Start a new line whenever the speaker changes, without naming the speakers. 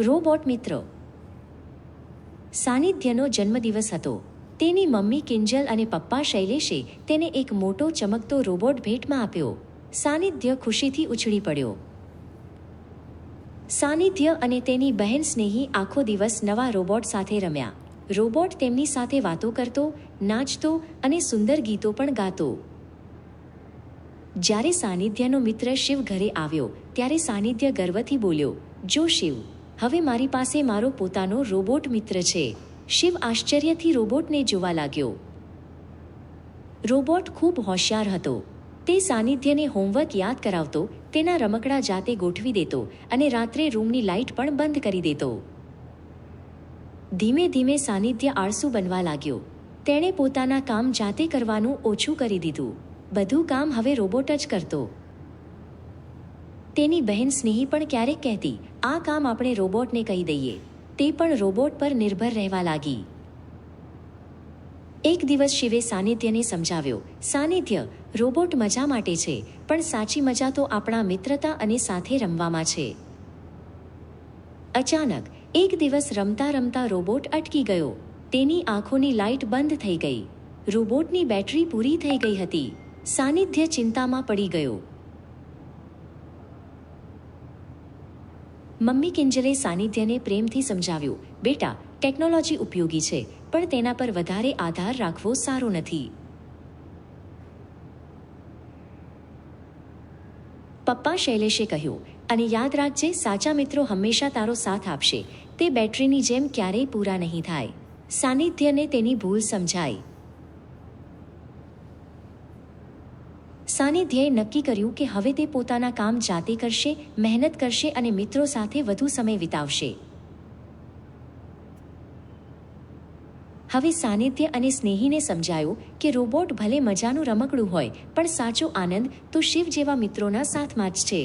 Robot મિત્ર. સાનિધ્યનો જન્મદિવસ હતો. તેની મમ્મી કિંજલ અને પપ્પા શૈલેષે તેને એક મોટો ચમકતો રોબોટ ભેટમાં આપ્યો. સાનિધ્ય ખુશીથી ઉછળી પડ્યો. સાનિધ્ય અને તેની બહેન સ્નેહી આખો દિવસ નવા રોબોટ સાથે રમ્યા. રોબોટ તેમની સાથે વાતો કરતો, નાચતો અને સુંદર ગીતો પણ ગાતો. જ્યારે સાનિધ્યનો મિત્ર શિવ ઘરે આવ્યો, ત્યારે સાનિધ્ય ગર્વથી બોલ્યો, જો શિવ હવે મારી પાસે મારો પોતાનો રોબોટ મિત્ર છે. શિવ આશ્ચર્યથી રોબોટને જોવા લાગ્યો. રોબોટ ખૂબ હોશિયાર હતો. તે સાનિધ્યને હોમવર્ક યાદ કરાવતો, તેના રમકડા જાતે ગોઠવી દેતો અને રાત્રે રૂમની લાઇટ પણ બંધ કરી દેતો. ધીમે ધીમે સાનિધ્ય આળસુ બનવા લાગ્યો. તેણે પોતાના કામ જાતે કરવાનું ઓછું કરી દીધું. બધું કામ હવે રોબોટ જ કરતો. તેની બહેન સ્નેહી પણ ક્યારેક કહેતી, આ કામ આપણે રોબોટને કહી દઈએ. તે પણ રોબોટ પર નિર્ભર રહેવા લાગી. એક દિવસ શિવે સાનિધ્યને સમજાવ્યો, સાનિધ્ય, રોબોટ મજા માટે છે, પણ સાચી મજા તો આપણા મિત્રતા અને સાથે રમવામાં છે. અચાનક, એક દિવસ રમતા રમતા રોબોટ અટકી ગયો. તેની આંખોની લાઇટ બંધ થઈ ગઈ. રોબોટની બેટરી પૂરી થઈ ગઈ હતી. સાનિધ્ય ચિંતામાં પડી ગયો. મમ્મી કિંજલે સાનિધ્યને પ્રેમથી સમજાવ્યું, બેટા, ટેકનોલોજી ઉપયોગી છે, પણ તેના પર વધારે આધાર રાખવો સારો નથી. પપ્પા શૈલેષે કહ્યું, અને યાદ રાખજે, સાચા મિત્રો હંમેશા તારો સાથ આપશે. તે બેટરીની જેમ ક્યારેય પૂરા નહીં થાય. સાનિધ્યને તેની ભૂલ સમજાઈ. સાનિધ્યએ નક્કી કર્યું કે હવે તે પોતાના કામ જાતે કરશે, મહેનત કરશે અને મિત્રો સાથે વધુ સમય વિતાવશે. હવે સાનિધ્ય અને સ્નેહીને સમજાયું કે રોબોટ ભલે મજાનું રમકડું હોય, પણ સાચો આનંદ તો શિવ જેવા મિત્રોના સાથમાં જ છે.